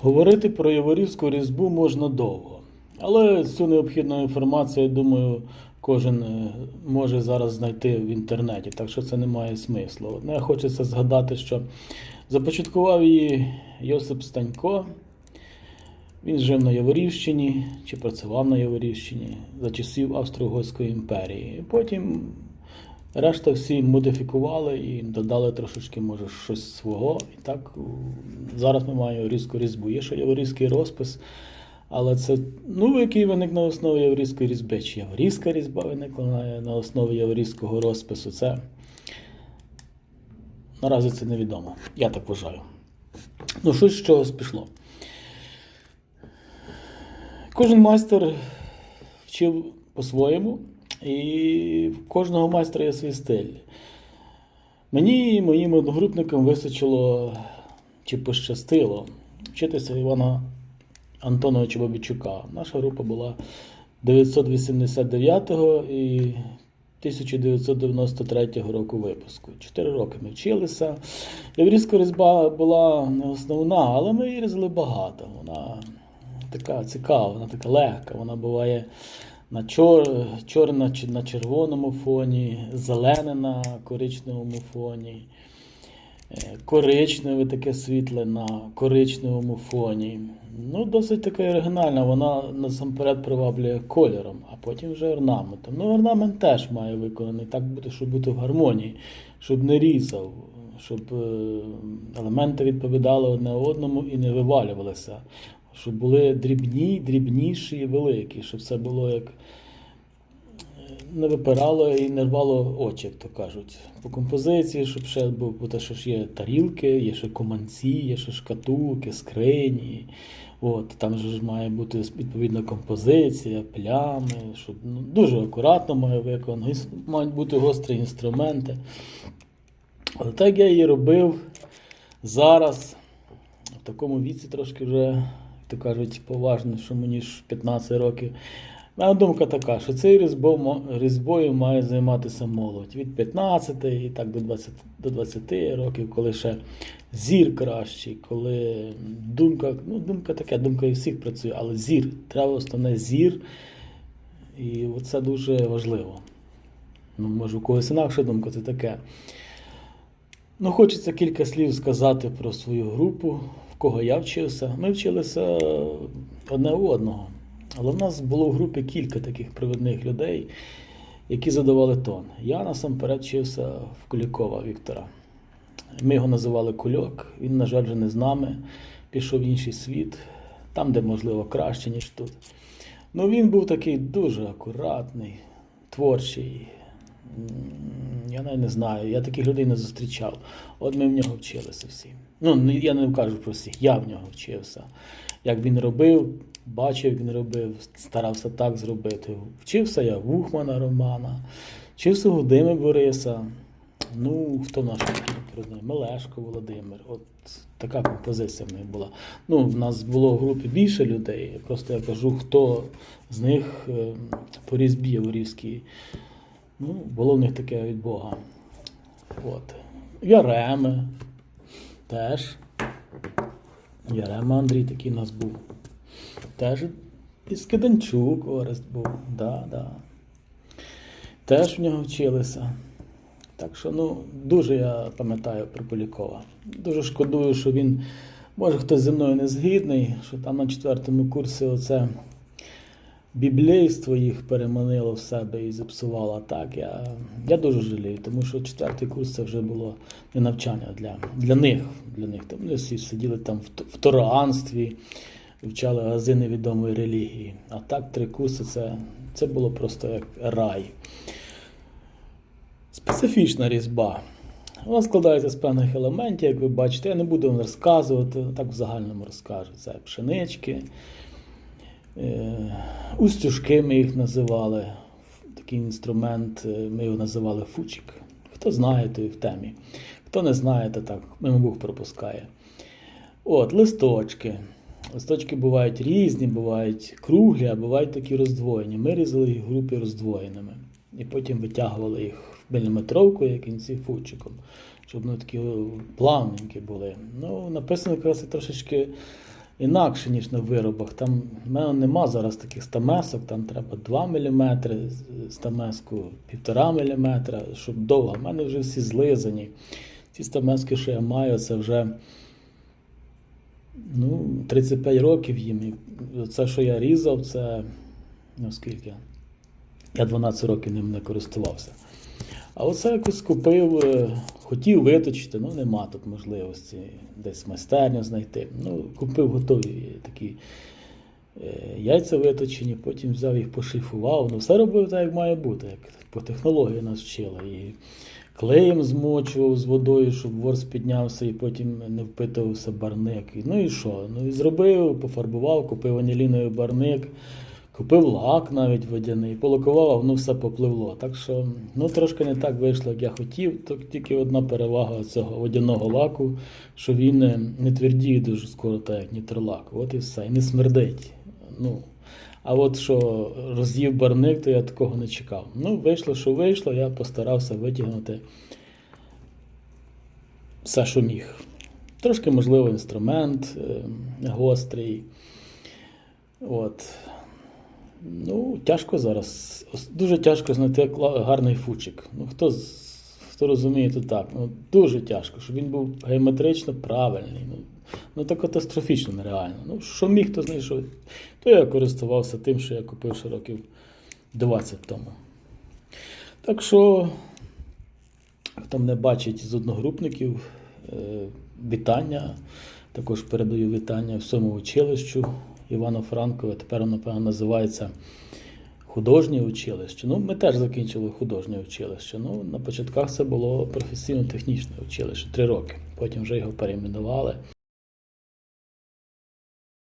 Говорити про Яворівську різьбу можна довго, але цю необхідну інформацію, я думаю, кожен е, може зараз знайти в інтернеті, так що це не має смислу. Одне хочеться згадати, що започаткував її Йосип Станько. Він жив на Яворівщині чи працював на Яворівщині за часів Австро-Угорської імперії. Потім решта всі модифікували і додали трошечки, може, щось свого. І так зараз ми маємо яворівську різьбу. Є ще яворівський розпис, але це ну, який виник на основі яворівської різьби. Чи яворівська різьба виникла на, основі яворівського розпису. Це наразі це невідомо. Я так вважаю. Ну, щось з чогось пішло. Кожен майстер вчив по-своєму, і кожного майстра є свій стиль. Мені і моїм одногрупникам вистачило чи пощастило вчитися Івана Антоновича Бабічука. Наша група була 989 і 1993 року випуску. Чотири роки ми вчилися. Єврейська різьба була не основна, але ми її багато. Вона така цікава, вона така легка. Вона буває на чор, чорна на червоному фоні, зелена на коричневому фоні, е, коричневе таке світле на коричневому фоні. Ну, досить така оригінальна, вона насамперед приваблює кольором, а потім вже орнаментом. Ну, орнамент теж має виконаний так, бути, щоб бути в гармонії, щоб не різав, щоб е, елементи відповідали одне одному і не вивалювалися щоб були дрібні, дрібніші і великі, щоб це було як е, не випирало і не рвало очі, як то кажуть. По композиції, щоб ще бо те, що ж є тарілки, є ще команці, є ще шкатулки, скрині. От, там же ж має бути відповідна композиція, плями, щоб ну, дуже акуратно має виконано, мають бути гострі інструменти. Але так я її робив зараз, в такому віці трошки вже то кажуть, поважно, що мені ж 15 років. Моя думка така, що цією різьбою, різьбою має займатися молодь від 15 і так до 20, до 20 років, коли ще зір кращий, коли думка, ну думка така, думка і всіх працює, але зір, треба основне зір. І це дуже важливо. Ну, може, у когось інакша думка, це таке. Ну, хочеться кілька слів сказати про свою групу, кого я вчився. Ми вчилися одне у одного. Але в нас було в групі кілька таких провідних людей, які задавали тон. Я насамперед вчився в Кулікова Віктора. Ми його називали Кульок. Він, на жаль, вже не з нами, пішов в інший світ, там, де, можливо, краще, ніж тут. Ну, він був такий дуже акуратний, творчий. Я навіть не знаю, я таких людей не зустрічав. От ми в нього вчилися всі. Ну, я не кажу про всіх, я в нього вчився. Як він робив, бачив, як він робив, старався так зробити. Вчився я в Ухмана Романа, вчився у Дими Бориса. Ну, хто наш? Мелешко Володимир. От така композиція в них була. Ну, в нас було в групі більше людей. Просто я кажу, хто з них е, по різьбі Яворівській. Ну, було в них таке від Бога. От. Яреми теж. Ярема Андрій такий у нас був. Теж і Скиданчук Орест був. Да, да. Теж в нього вчилися. Так що, ну, дуже я пам'ятаю про Полякова. Дуже шкодую, що він, може хтось зі мною не згідний, що там на четвертому курсі оце біблейство їх переманило в себе і зіпсувало. Так, я, я дуже жалію, тому що четвертий курс це вже було не навчання для, для них. Для них. Там вони всі сиділи там в, тороанстві, вивчали ази невідомої релігії. А так, три курси це, це було просто як рай. Специфічна різьба. Вона складається з певних елементів, як ви бачите. Я не буду вам розказувати, так в загальному розкажу. Це пшенички, устюжки ми їх називали. Такий інструмент, е, ми його називали фучик. Хто знає, той в темі. Хто не знає, то так, мимо Бог пропускає. От, листочки. Листочки бувають різні, бувають круглі, а бувають такі роздвоєні. Ми різали їх в групі роздвоєними. І потім витягували їх в міліметровку, кінці фучиком, щоб вони такі плавненькі були. Ну, написано якраз трошечки інакше, ніж на виробах. Там в мене нема зараз таких стамесок, там треба 2 мм стамеску, 1,5 мм, щоб довго. У мене вже всі злизані. Ці стамески, що я маю, це вже ну, 35 років їм. І це, що я різав, це ну скільки? Я 12 років ним не користувався. А оце якось купив, е, хотів виточити, ну нема тут можливості десь майстерню знайти. Ну, купив готові такі е, яйця виточені, потім взяв їх, пошліфував. Ну, все робив так, як має бути, як по технології нас вчили. І клеєм змочував з водою, щоб ворс піднявся і потім не впитувався барник. Ну і що? Ну і зробив, пофарбував, купив аніліновий барник. Купив лак навіть водяний, полакував, а воно все попливло. Так що ну, трошки не так вийшло, як я хотів. Так тільки одна перевага цього водяного лаку, що він не, не твердіє дуже скоро, так як нітролак. От і все, і не смердить. Ну, а от що роз'їв барник, то я такого не чекав. Ну, вийшло, що вийшло, я постарався витягнути все, що міг. Трошки, можливо, інструмент е, гострий. От. Ну, тяжко зараз. Дуже тяжко знайти гарний фучик. Ну, хто, хто розуміє, то так. Ну, дуже тяжко, щоб він був геометрично правильний. Ну, ну то катастрофічно нереально. Ну, що міг, то знайшов. То я користувався тим, що я купив ще років 20 тому. Так що, хто мене бачить з одногрупників, е, вітання. Також передаю вітання всьому училищу Івано-Франкове. Тепер воно, напевно, називається художнє училище. Ну, ми теж закінчили художнє училище. Ну, на початках це було професійно-технічне училище три роки. Потім вже його перейменували.